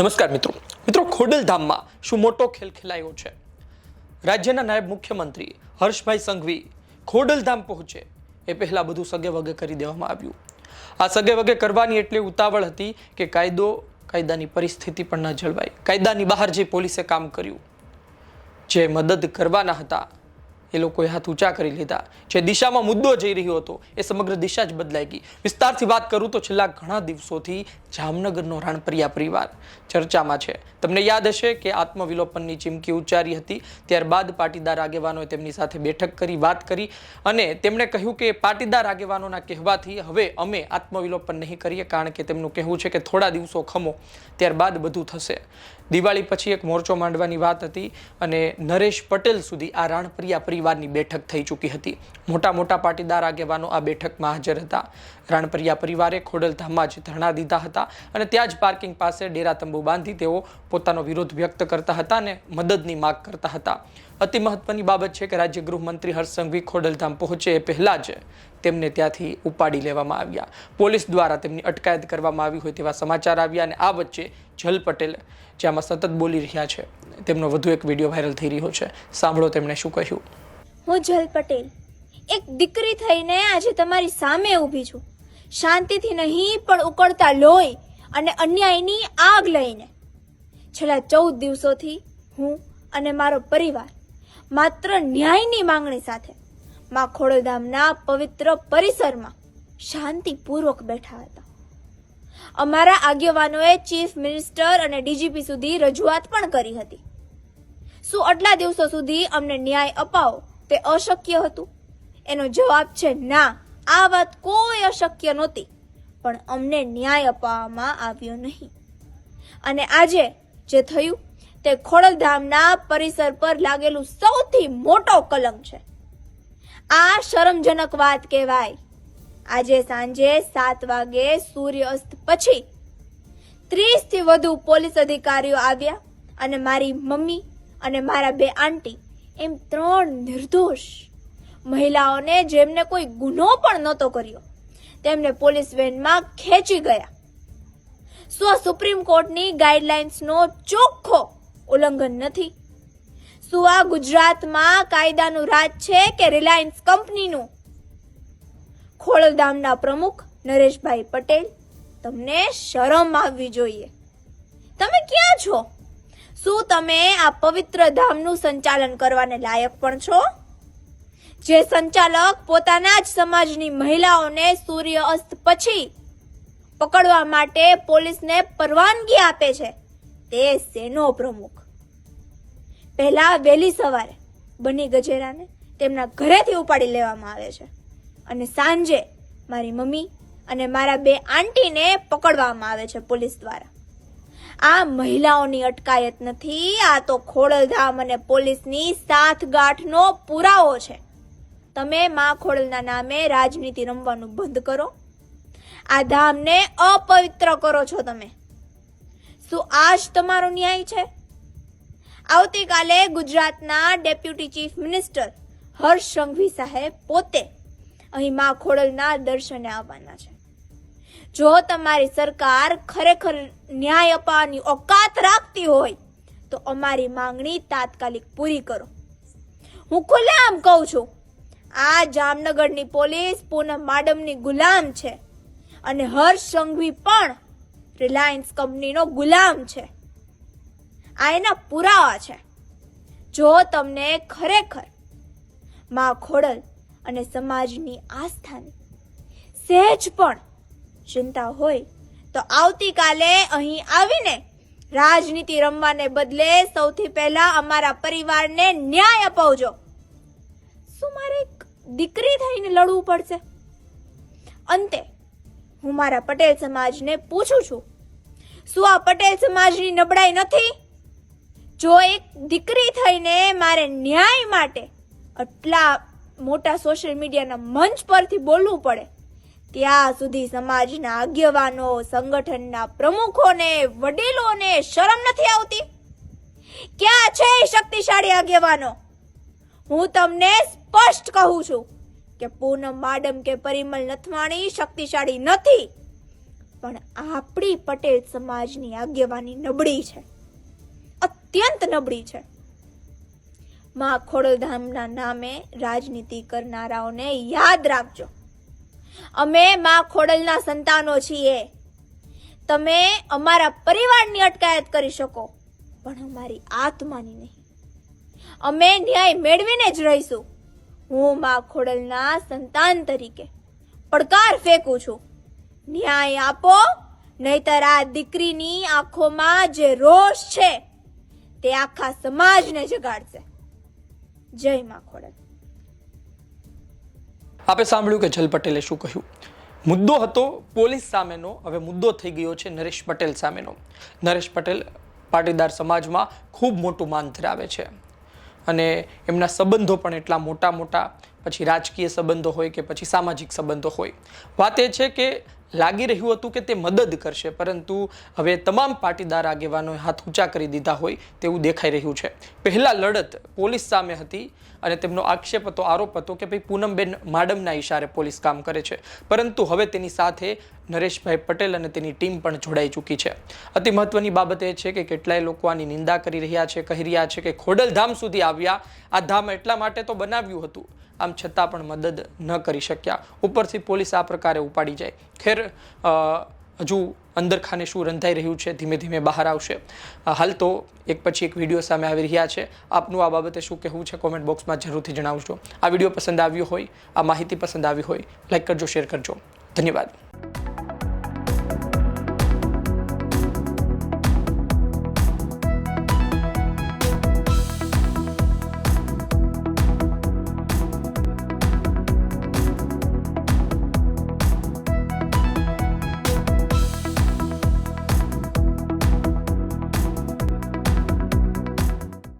નમસ્કાર મિત્રો. મિત્રો, ખોડલધામમાં શું મોટો ખેલ ખેલાયો છે? રાજ્યના નાયબ મુખ્યમંત્રી હર્ષભાઈ સંઘવી ખોડલધામ પહોંચે. એ પહેલાં બધું સગે વગે કરી દેવામાં આવ્યું. આ સગે વગે કરવાની એટલી ઉતાવળ હતી કે કાયદો, કાયદાની પરિસ્થિતિ પણ ન જળવાઈ કાયદાની બહાર જે પોલીસે કામ કર્યું, જે મદદ કરવાના હતા એ લોકોએ હાથ ઊંચા કરી લીધા. જે દિશામાં મુદ્દો જઈ રહ્યો હતો, એ સમગ્ર દિશા જ બદલાઈ ગઈ. વિસ્તારથી વાત કરું તો છેલ્લા ઘણા દિવસોથી જામનગરનો રાણપરિયા પરિવાર ચર્ચામાં છે. તમને યાદ હશે કે આત્મવિલોપનની ચીમકી ઉચ્ચારી હતી, ત્યારબાદ પાટીદાર આગેવાનોએ તેમની સાથે બેઠક કરી, વાત કરી અને તેમણે કહ્યું કે પાટીદાર આગેવાનોના કહેવાથી હવે અમે આત્મવિલોપન નહીં કરીએ, કારણ કે તેમનું કહેવું છે કે થોડા દિવસો ખમો, ત્યારબાદ બધું થશે. દિવાળી પછી એક મોરચો માંડવાની વાત હતી અને નરેશ પટેલ સુધી આ રાણપ્રિયા પરિવારની બેઠક થઈ ચૂકી હતી. મોટા મોટા પાટીદાર આગેવાનો આ બેઠકમાં હાજર હતા. રાણપ્રિયા પરિવારે ખોડલધામમાં જ ધરણા દીધા હતા અને ત્યાં જ પાર્કિંગ પાસે ડેરા તંબુ બાંધી તેઓ પોતાનો વિરોધ વ્યક્ત કરતા હતા અને મદદની માગ કરતા હતા. અતિ મહત્વની બાબત છે કે રાજ્ય ગૃહમંત્રી હર્ષ સંઘવી ખોડલધામ પહોંચે એ પહેલાં જ તેમને ત્યાંથી ઉપાડી લેવામાં આવ્યા. પોલીસ દ્વારા તેમની અટકાયત કરવામાં આવી હોય તેવા સમાચાર આવ્યા અને આ વચ્ચે જલ પટેલ જેમાં સતત બોલી રહ્યા છે, તેમનો વધુ એક વીડિયો વાયરલ થઈ રહ્યો છે. સાંભળો તેમણે શું કહ્યું. હું જલ પટેલ. એક દીકરી થઈને આજે તમારી સામે ઊભી છું. શાંતિથી નહીં, પણ ઉકળતા લોહી અને અન્યાયની આગ લઈને. છેલ્લા ચૌદ દિવસોથી હું અને મારો પરિવાર માત્ર ન્યાયની માંગણી સાથે મા ખોડલધામના પવિત્ર પરિસરમાં શાંતિપૂર્વક બેઠા હતા. અમારા આગેવાનોએ ચીફ મિનિસ્ટર અને ડીજીપી સુધી રજૂઆત પણ કરી હતી. શું આટલા દિવસો સુધી અમને ન્યાય અપાવો તે અશક્ય હતું? એનો જવાબ છે ના, આ વાત કોઈ અશક્ય નહોતી, પણ અમને ન્યાય અપાવવામાં આવ્યો નહીં. અને આજે જે થયું તે ખોડલધામના પરિસર પર લાગેલું સૌથી મોટો કલંક છે. આ શરમજનક વાત કહેવાય. આજે સાંજે સાત વાગે સૂર્ય અસ્ત પછી ત્રીસથી વધુ પોલીસ અધિકારીઓ આવ્યા અને મારી મમ્મી અને મારા બે આંટી, એમ ત્રણ નિર્દોષ મહિલાઓને જેમને કોઈ ગુનો પણ નહોતો કર્યો, તેમને પોલીસ વેનમાં ખેંચી ગયા. આ સુપ્રીમ કોર્ટની ગાઈડલાઇન્સનો ચોખ્ખો ઉલ્લંઘન નથી. શું આ ગુજરાતમાં કાયદાનું રાજ છે કે રિલાયન્સ કંપનીનું? ખોળધામના પ્રમુખ નરેશભાઈ પટેલ, તમને શરમ આવવી જોઈએ. તમે ક્યાં છો? શું તમે આ પવિત્ર ધામનું સંચાલન કરવાને લાયક પણ છો? જે સંચાલક પોતાના જ સમાજની મહિલાઓને સૂર્ય અસ્ત પછી પકડવા માટે પોલીસને પરવાનગી આપે છે. તે સેનો પ્રમુખ? પહેલા વહેલી સવારે બની ગજેરાને તેમના ઘરેથી ઉપાડી લેવામાં આવે છે અને સાંજે મારી મમ્મી અને મારા બે આંટીને પકડવામાં આવે છે પોલીસ દ્વારા. આ મહિલાઓની અટકાયત નથી, આ તો ખોડલધામ અને પોલીસની સાથગાંઠનો પુરાવો છે. તમે મા ખોડલના નામે રાજનીતિ રમવાનું બંધ કરો. આ ધામને અપવિત્ર કરો છો તમે. શું આ તમારો ન્યાય છે. આવતીકાલે ગુજરાતના deputy chief minister Harsh Sanghavi સાહેબ પોતે અહીં મા ખોડલના દર્શને આવવાના છે. જો તમારી સરકાર ખરેખર ન્યાય અપાવવાની ઓકાત રાખતી હોય, તો અમારી માંગણી તાત્કાલિક પૂરી કરો. હું ખુલ્લેઆમ કહું છું, આ જામનગરની પોલીસ પૂનમ માડમની ગુલામ છે અને હર્ષ સંઘવી પણ રિલાયન્સ કંપનીનો ગુલામ છે. આ એના પુરાવા છે. જો તમને ખરેખરમાં ખોડલ અને સમાજની આસ્થાની સહેજ પણ ચિંતા હોય, તો આવતીકાલે અહીં આવીને રાજનીતિ રમવાને બદલે સૌથી પહેલા અમારા પરિવારને ન્યાય અપાવજો. શું મારે એક દીકરી થઈને લડવું પડશે. અંતે હું મારા પટેલ સમાજને પૂછું છું શું આ પટેલ સમાજની નબળાઈ નથી? જો એક દીકરી થઈને મારે ન્યાય માટે આટલા મોટા સોશિયલ મીડિયાના મંચ પરથી બોલવું પડે, ત્યાં સુધી સમાજના આગેવાનો, સંગઠનના પ્રમુખોને, વડીલોને શરમ નથી આવતી? ક્યાં છે શક્તિશાળી આગેવાનો? હું તમને સ્પષ્ટ કહું છું કે પૂનમ માડમ કે પરિમલ નથવાણી શક્તિશાળી નથી. પણ આપણી પટેલ સમાજની આગેવાની નબળી છે. અત્યંત નબળી છે. માં ખોડલધામના નામે રાજનીતિ કરનારાઓને યાદ રાખજો. અમે માં ખોડલના સંતાનો છીએ. તમે અમારા પરિવારની અટકાયત કરી શકો, પણ અમારી આત્માની નહીં. અમે ન્યાય મેળવીને જ રહીશું. હું માં ખોડલના સંતાન તરીકે પડકાર ફેંકું છું. ન્યાય આપો, નહીતર આ દીકરીની આંખોમાં જે રોષ છે, તે આખા સમાજને જગાડશે. જય માં આપે સાંભળ્યું કે જલ પટેલે શું કહ્યું? મુદ્દો હતો પોલીસ સામેનો, હવે મુદ્દો થઈ ગયો છે નરેશ પટેલ સામેનો. નરેશ પટેલ પાટીદાર સમાજમાં ખૂબ મોટું માન ધરાવે છે. અને એમના સંબંધો પણ એટલા મોટા મોટા પછી રાજકીય સંબંધો હોય કે પછી સામાજિક સંબંધો હોય. વાત એ છે કે લાગી રહ્યું હતું કે તે મદદ કરશે, પરંતુ હવે તમામ પાટીદાર આગેવાનોએ હાથ ઊંચા કરી દીધા હોય તેવું દેખાઈ રહ્યું છે. પહેલાં લડત પોલીસ સામે હતી અને તેમનો આક્ષેપ હતો, આરોપ હતો કે ભાઈ પૂનમબેન માડમના ઈશારે પોલીસ કામ કરે છે. પરંતુ હવે તેની સાથે નરેશભાઈ પટેલ અને તેની ટીમ પણ જોડાઈ ચૂકી છે. અતિ મહત્વની બાબત એ છે કે કેટલાય લોકો આની નિંદા કરી રહ્યા છે, કહી રહ્યા છે કે ખોડલધામ સુધી આવ્યા. આ ધામ એટલા માટે તો બનાવ્યું હતું આમ છતાં પણ મદદ ન કરી શક્યા. ઉપરથી પોલીસ આ પ્રકારે ઉપાડી જાય. ખેર હજુ અંદર ખાને શું રંધાઈ રહ્યું છે, ધીમે ધીમે બહાર આવશે. હાલ તો એક પછી એક વીડિયો સામે આવી રહ્યા છે. આપનું આ બાબતે શું કહેવું છે, કોમેન્ટ બોક્સમાં જરૂરથી જણાવજો. આ વીડિયો પસંદ આવ્યો હોય, આ માહિતી પસંદ આવી હોય, લાઈક કરજો, શેર કરજો. ધન્યવાદ.